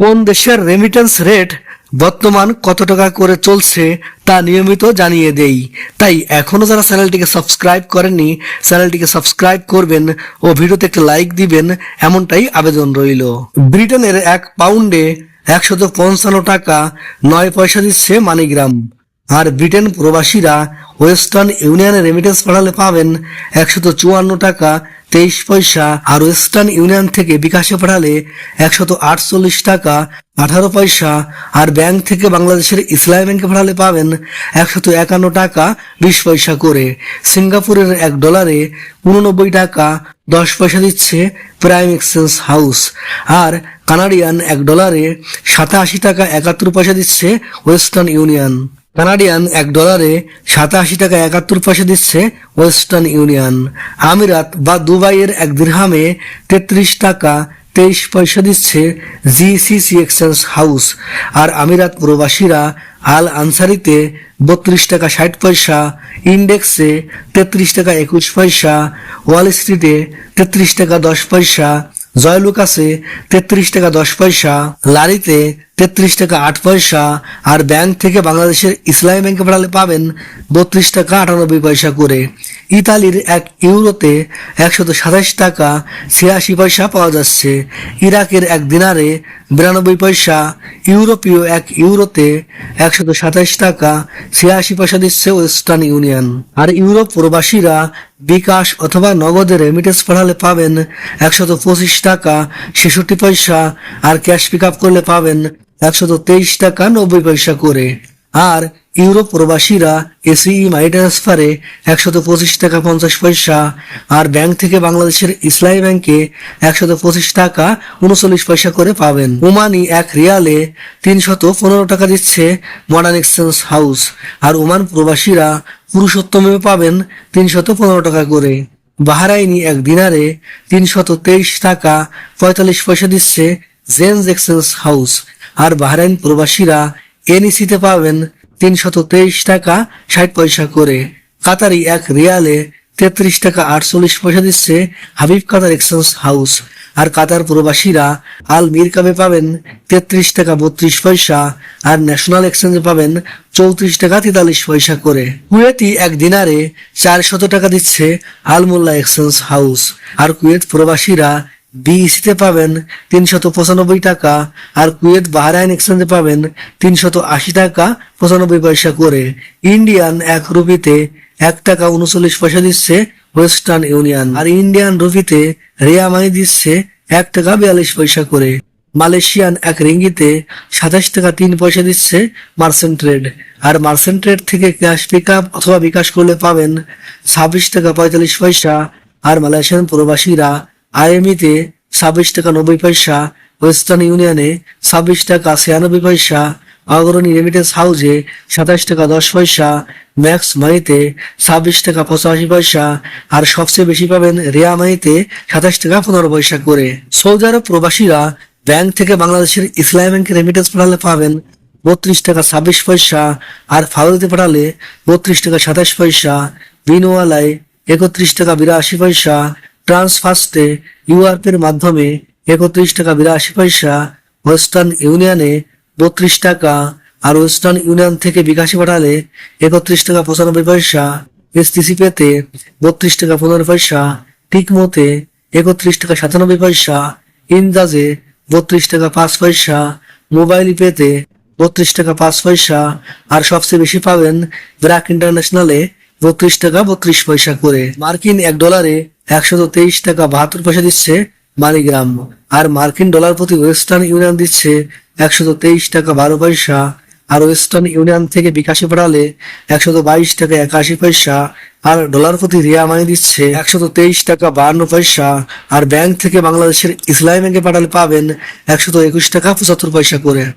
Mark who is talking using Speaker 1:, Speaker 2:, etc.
Speaker 1: কোন দেশের remittance rate বর্তমান কত টাকা করে চলছে তা নিয়মিত জানিয়ে দেই। তাই এখনও যারা চ্যানেলটিকে সাবস্ক্রাইব করেননি, চ্যানেলটিকে সাবস্ক্রাইব করবেন ও ভিডিওতে একটা লাইক দিবেন, এমনটাই আবেদন রইল। ব্রিটেনের এক পাউন্ডে একশত পঞ্চান্ন টাকা নয় পয়সা দিচ্ছে মানিগ্রাম। আর ব্রিটেন প্রবাসীরা ওয়েস্টার্ন ইউনিয়নে রেমিটেন্স পাঠালে পাবেন একশত চুয়ান্ন টাকা, তেইশ পয়সা। আর ওয়েস্টার্ন ইউনিয়ন থেকে বিকাশে পাঠালে একশত আটচল্লিশ টাকা, আঠারো পয়সা। আর ব্যাংক থেকে বাংলাদেশের ইসলামী ব্যাংকে পাঠালে পাবেন একশত একান্ন টাকা, বিশ পয়সা করে। সিঙ্গাপুরের এক ডলারে উননব্বই টাকা, দশ পয়সা দিচ্ছে প্রাইম এক্সচেঞ্জ হাউস। আর কানাডিয়ান এক ডলারে সাতাশি টাকা, একাত্তর পয়সা দিচ্ছে ওয়েস্টার্ন ইউনিয়ন। কানাডিয়ান এক ডলারে সাতাশি টাকা একাত্তর পয়সা দিচ্ছে ওয়েস্টার্ন ইউনিয়ন। আমিরাত বা দুবাইয়ের এক দিরহামে তেত্রিশ টাকা তেইশ পয়সা দিচ্ছে জিসিসি এক্সচেঞ্জ হাউস। আর আমিরাত প্রবাসীরা আল আনসারিতে বত্রিশ টাকা ষাট পয়সা, ইন্ডেক্সে তেত্রিশ টাকা একুশ পয়সা, ওয়াল স্ট্রিটে তেত্রিশ টাকা দশ পয়সা, জয়লুকাসে তেত্রিশ টাকা দশ পয়সা, লারিতে তেত্রিশ টাকা আট পয়সা, আর ব্যাংক থেকে বাংলাদেশের ইসলামী ব্যাংকে পাঠালে পাবেন বত্রিশ টাকা আটানব্বই পয়সা করে। ইতালির এক ইউরোতে একশত সাতাশ টাকা ছিয়াশি পয়সা পাওয়া যাচ্ছে। ইরাকের এক দিনারে বিরানব্বই পয়সা, ইউরোপীয় এক ইউরোতে একশত সাতাশ টাকা ছিয়াশি পয়সা দিচ্ছে ওয়েস্টার্ন ইউনিয়ন। আর ইউরোপ প্রবাসীরা বিকাশ অথবা নগদে রেমিটেন্স পাঠালে পাবেন একশত পঁচিশ টাকা ছেষট্টি পয়সা, আর ক্যাশ পিক আপ করলে পাবেন একশত তেইশ টাকা নব্বই পয়সা করে। আর ইউরোপ প্রবাসীরা এসিই মাই ট্রান্সফারে একশত পঁচিশ টাকা পঞ্চাশ পয়সা। আর ব্যাংক থেকে বাংলাদেশের ইসলামী ব্যাংকে একশত পঁচিশ টাকা উনচল্লিশ পয়সা করে পাবেন। ওমানি এক রিয়ালে তিনশত পনেরো টাকা দিচ্ছে মডার্ন এক্সচেঞ্জ হাউস। আর ওমান প্রবাসীরা পুরুষোত্তমে পাবেন তিনশত পনেরো টাকা করে। বাহারাইনি এক দিনারে তিনশত তেইশ টাকা পঁয়তাল্লিশ পয়সা দিচ্ছে জেন্স এক্সচেঞ্জ হাউস। আর বাহরাইন প্রবাসীরা এনইসিতে পাবেন তিনশত তেইশ টাকা ষাট পয়সা করে। কাতারি এক রিয়ালে তেত্রিশ টাকা আটচল্লিশ পয়সা দিচ্ছে হাবিব কাতার এক্সচেঞ্জ হাউস। আর কাতার প্রবাসীরা আল মিরকাবে পাবেন তেত্রিশ টাকা বত্রিশ পয়সা আর ন্যাশনাল এক্সচেঞ্জে পাবেন চৌত্রিশ টাকা তেতাল্লিশ পয়সা করে। কুয়েতি এক দিনারে চারশত টাকা দিচ্ছে আলমোল্লা এক্সচেঞ্জ হাউস। আর কুয়েত প্রবাসীরা বিইসিতে পাবেন তিনশত পঁচানব্বই টাকা আর কুয়েত বাহরাইন এক্সচেঞ্জে পাবেন তিনশত আশি টাকা পঁচানব্বই পয়সা করে। ইন্ডিয়ান এক রুপিতে এক টাকা উনচল্লিশ পয়সা দিচ্ছে ওয়েস্টার্ন ইউনিয়ন। আর ইন্ডিয়ান রুপিতে রেয়া মানি দিচ্ছে এক টাকা বিয়াল্লিশ পয়সা করে। মালয়েশিয়ান এক রিঙ্গিতে সাতাশ টাকা তিন পয়সা দিচ্ছে মার্সেন্ট ট্রেড। আর মার্সেন্ট ট্রেড থেকে ক্যাশ পিক আপ অথবা বিকাশ করলে পাবেন ছাব্বিশ টাকা পঁয়তাল্লিশ পয়সা। আর মালয়েশিয়ান প্রবাসীরা আইএমইতে ছাব্বিশ টাকা নব্বই পয়সা, ওয়েস্টার্ন ইউনিয়নে ছাব্বিশ টাকা ছিয়ানব্বই পয়সা অগ্রণী রেমিটেন্স হাউসে সাতাশ টাকা দশ পয়সা, ম্যাক্স মানিতে ছাব্বিশ টাকা পঁচাশি পয়সা, আর সবচেয়ে বেশি পাবেন রেয়া মানিতে সাতাশ টাকা পনেরো পয়সা করে। সৌদি আরব প্রবাসীরা ব্যাংক থেকে বাংলাদেশের ইসলামী ব্যাংকে রেমিটেন্স পাঠালে পাবেন বত্রিশ টাকা ছাব্বিশ পয়সা, আর ফাউদিতে পাঠালে বত্রিশ টাকা সাতাশ পয়সা বিনওয়ালায় একত্রিশ টাকা বিরাশি পয়সা ট্রান্সফার্স্টে ইউআরপের মাধ্যমে একত্রিশ টাকা বিরাশি পয়সা ওয়েস্টার্ন ইউনিয়নে বত্রিশ টাকা আর ওয়েস্টার্ন ইউনিয়ন থেকে বিকাশে পাঠালে একত্রিশ টাকা পঁচানব্বই পয়সা। এসটিসি পেতে বত্রিশ টাকা পনেরো পয়সা। টিকমোতে একত্রিশ টাকা সাতানব্বই পয়সা। ইন্দাজে বত্রিশ টাকা পাঁচ পয়সা। মোবাইল পেতে বত্রিশ টাকা পাঁচ পয়সা। আর সবচেয়ে বেশি পাবেন ব্র্যাক ইন্টারন্যাশনালে বত্রিশ টাকা বত্রিশ পয়সা করে। মার্কিন এক ডলারে একশত তেইশ টাকা বাহাত্তর পয়সা দিচ্ছে মানিগ্রাম আর মার্কিন ডলার প্রতি ওয়েস্টার্ন ইউনিয়ন দিচ্ছে একশত তেইশ টাকা বারো পয়সা। আর ওয়েস্টার্ন ইউনিয়ন থেকে বিকাশে পাঠালে একশত বাইশ টাকা একাশি পয়সা। আর ডলার প্রতি রিয়া মানি দিচ্ছে একশত তেইশ টাকা বাহান্ন পয়সা। আর ব্যাংক থেকে বাংলাদেশের ইসলামী ব্যাংকে পাঠালে পাবেন একশত একুশ টাকা পঁচাত্তর পয়সা করে।